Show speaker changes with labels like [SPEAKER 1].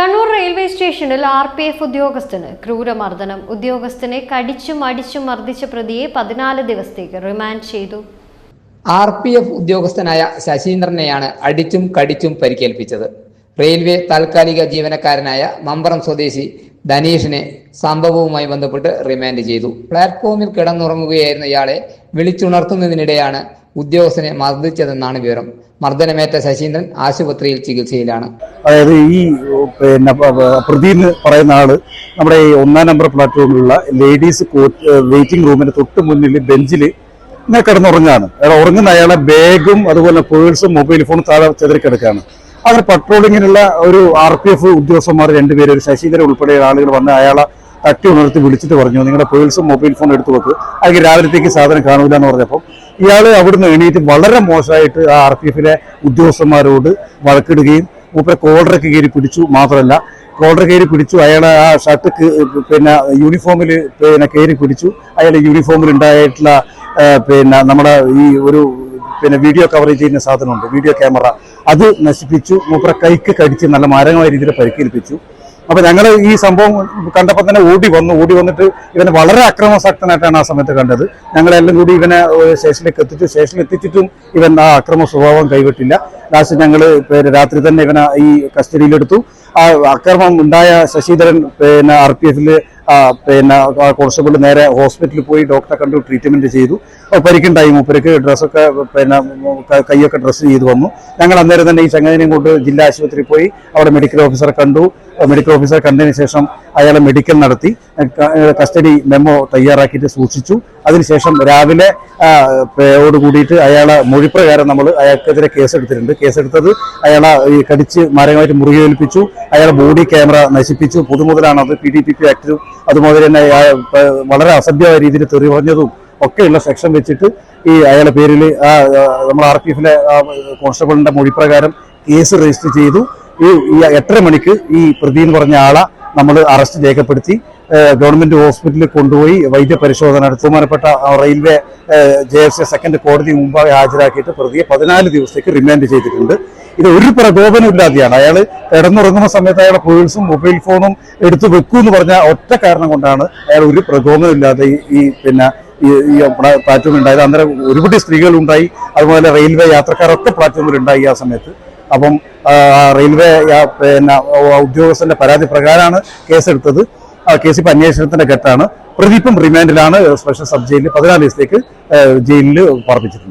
[SPEAKER 1] Kannur railway സ്റ്റേഷനിൽ R P F ഉദ്യോഗസ്ഥന് ക്രൂരമർദ്ദനം. ഉദ്യോഗസ്ഥനെ കടിച്ചും അടിച്ചും മർദ്ദിച്ച പ്രതിയെ പതിനാല് ദിവസത്തേക്ക് റിമാൻഡ് ചെയ്തു.
[SPEAKER 2] ആർ പി എഫ് ഉദ്യോഗസ്ഥനായ ശശീന്ദ്രനെയാണ് അടിച്ചും കടിച്ചും പരിക്കേൽപ്പിച്ചത്. റെയിൽവേ താൽക്കാലിക ജീവനക്കാരനായ മമ്പറം സ്വദേശി ധനീഷിനെ സംഭവവുമായി ബന്ധപ്പെട്ട് റിമാൻഡ് ചെയ്തു. പ്ലാറ്റ്ഫോമിൽ കിടന്നുറങ്ങുകയായിരുന്ന ഇയാളെ വിളിച്ചുണർത്തുന്നതിനിടെയാണ് ഉദ്യോഗസ്ഥനെ മർദ്ദിച്ചതെന്നാണ് വിവരം. മർദ്ദനമേറ്റ ശശീന്ദ്രൻ ആശുപത്രിയിൽ ചികിത്സയിലാണ്.
[SPEAKER 3] അതായത് ഈ പിന്നെ പ- പ- പ്രദീപ് എന്ന് പറയുന്ന ആൾ നമ്മുടെ ഈ ഒന്നാം നമ്പർ പ്ലാറ്റ്ഫോമിലുള്ള ലേഡീസ് വെയിറ്റിംഗ് റൂമിന്റെ തൊട്ട് മുന്നിൽ ബെഞ്ചിൽ ഇങ്ങനെ കിടന്നുറങ്ങാണ്. അയാൾ ഉറങ്ങുന്ന അയാളെ ബാഗും അതുപോലെ പേഴ്സും മൊബൈൽ ഫോണും താഴെ ചെതറിക്കിടക്കാണ് അങ്ങനെ പട്രോളിങ്ങിനുള്ള ഒരു ആർ പി എഫ് ഉദ്യോഗസ്ഥന്മാർ രണ്ടുപേരും ഒരു ശശീന്ദ്രൻ ഉൾപ്പെടെ ആളുകൾ വന്ന് അയാളെ തട്ടി ഉണർത്തി വിളിച്ചിട്ട് പറഞ്ഞു നിങ്ങളുടെ പേഴ്സും മൊബൈൽ ഫോണും എടുത്തു വെക്ക്. അല്ലെങ്കിൽ രാവിലത്തേക്ക് സാധനം കാണൂല എന്ന് പറഞ്ഞപ്പോൾ ഇയാൾ അവിടുന്ന് എണീറ്റ് വളരെ മോശമായിട്ട് ആ ആർ പി എഫിലെ ഉദ്യോഗസ്ഥന്മാരോട് വഴക്കിടുകയും മൂപ്പരെ കോളറൊക്കെ കയറി പിടിച്ചു മാത്രമല്ല കോളർ കയറി പിടിച്ചു അയാളെ ആ ഷർട്ട് പിന്നെ യൂണിഫോമിൽ പിന്നെ കയറി പിടിച്ചു. അയാളെ യൂണിഫോമിൽ ഉണ്ടായിട്ടുള്ള പിന്നെ നമ്മുടെ ഈ ഒരു പിന്നെ വീഡിയോ കവറേജ് ചെയ്യുന്ന സാധനമുണ്ട് വീഡിയോ ക്യാമറ. അത് നശിപ്പിച്ചു മൂപ്പരെ കൈക്ക് കടിച്ച് നല്ല മാരകമായ രീതിയിൽ പരിക്കേൽപ്പിച്ചു. അപ്പൊ ഞങ്ങൾ ഈ സംഭവം കണ്ടപ്പോൾ തന്നെ ഓടി വന്നു. ഓടി വന്നിട്ട് ഇവനെ വളരെ അക്രമസക്തനായിട്ടാണ് ആ സമയത്ത് കണ്ടത്. ഞങ്ങളെല്ലാം കൂടി ഇവനെ സ്റ്റേഷനിലേക്ക് എത്തിച്ചു. സ്റ്റേഷനിൽ എത്തിച്ചിട്ടും ഇവൻ ആ അക്രമ സ്വഭാവം കൈവിട്ടില്ല. ലാസ്റ്റ് ഞങ്ങൾ രാത്രി തന്നെ ഇവനെ ഈ കസ്റ്റഡിയിലെടുത്തു. ആ അക്രമം ഉണ്ടായ ശശിധരൻ പിന്നെ ആർ പി എഫിൽ പിന്നെ കോൺസ്റ്റബിൾ നേരെ ഹോസ്പിറ്റലിൽ പോയി ഡോക്ടറെ കണ്ടു ട്രീറ്റ്മെന്റ് ചെയ്തു. പരിക്കുണ്ടായി മൂപ്പർക്ക് ഡ്രസ്സൊക്കെ പിന്നെ കൈയൊക്കെ ഡ്രസ്സ് ചെയ്തു വന്നു. ഞങ്ങൾ അന്നേരം തന്നെ ഈ ചങ്ങനെയും കൊണ്ട് ജില്ലാ ആശുപത്രിയിൽ പോയി അവിടെ മെഡിക്കൽ ഓഫീസറെ കണ്ടു. മെഡിക്കൽ ഓഫീസറെ കണ്ടതിന് ശേഷം അയാളെ മെഡിക്കൽ നടത്തി കസ്റ്റഡി മെമ്മോ തയ്യാറാക്കിയിട്ട് സൂക്ഷിച്ചു. അതിനുശേഷം രാവിലെ ഓട് കൂടിയിട്ട് അയാളെ മൊഴിപ്രകാരം നമ്മൾ അയാൾക്കെതിരെ കേസെടുത്തിട്ടുണ്ട്. കേസെടുത്തത്. അയാളെ ഈ കടിച്ച് മാരകമായിട്ട് മുറിവേൽപ്പിച്ചു. അയാളെ ബോഡി ക്യാമറ നശിപ്പിച്ചു. പൊതുമുതലാണ് അത് പി ഡി പി പി ആക്ടിലും അതുപോലെ തന്നെ വളരെ അസഭ്യമായ രീതിയിൽ തെറി പറഞ്ഞതും ഒക്കെയുള്ള സെക്ഷൻ വെച്ചിട്ട് ഈ അയാളുടെ പേരിൽ ആ നമ്മൾ ആർ പി എഫിലെ കോൺസ്റ്റബിളിന്റെ മൊഴിപ്രകാരം കേസ് രജിസ്റ്റർ ചെയ്തു. ഈ എട്ടര മണിക്ക് ഈ പ്രതി എന്ന് പറഞ്ഞ ആളെ നമ്മൾ അറസ്റ്റ് രേഖപ്പെടുത്തി. ഗവൺമെന്റ് ഹോസ്പിറ്റലിൽ കൊണ്ടുപോയി വൈദ്യപരിശോധന ബഹുമാനപ്പെട്ട railway J F C second കോടതി മുമ്പാകെ ഹാജരാക്കിയിട്ട് പ്രതിയെ പതിനാല് ദിവസത്തേക്ക് റിമാൻഡ് ചെയ്തിട്ടുണ്ട്. ഇത് ഒരു പ്രകോപനം ഇല്ലാതെയാണ്. അയാൾ കിടന്നുറങ്ങുന്ന സമയത്ത് അയാളുടെ പേഴ്സും മൊബൈൽ ഫോണും എടുത്തു വെക്കൂ എന്ന് പറഞ്ഞ ഒറ്റ കാരണം കൊണ്ടാണ് അയാൾ ഒരു പ്രകോപനം ഇല്ലാതെ ഈ- പിന്നെ ഈ പ്ലാറ്റ്ഫോമിൽ ഉണ്ടായത്. അന്നേരം ഒരുപാട് സ്ത്രീകളുണ്ടായി അതുപോലെ റെയിൽവേ യാത്രക്കാരൊക്കെ പ്ലാറ്റ്ഫോമിൽ ഉണ്ടായി ആ സമയത്ത്. അപ്പം റെയിൽവേ പിന്നെ ഉദ്യോഗസ്ഥന്റെ പരാതി പ്രകാരമാണ് കേസെടുത്തത്. കേസ് ഇപ്പൊ അന്വേഷണത്തിന്റെ ഘട്ടമാണ് പ്രതിപ്പം റിമാൻഡിലാണ് സ്പെഷ്യൽ സബ് ജയിലിൽ പതിനാല് ദിവസത്തേക്ക് ജയിലിൽ പാർപ്പിച്ചിട്ടുണ്ട്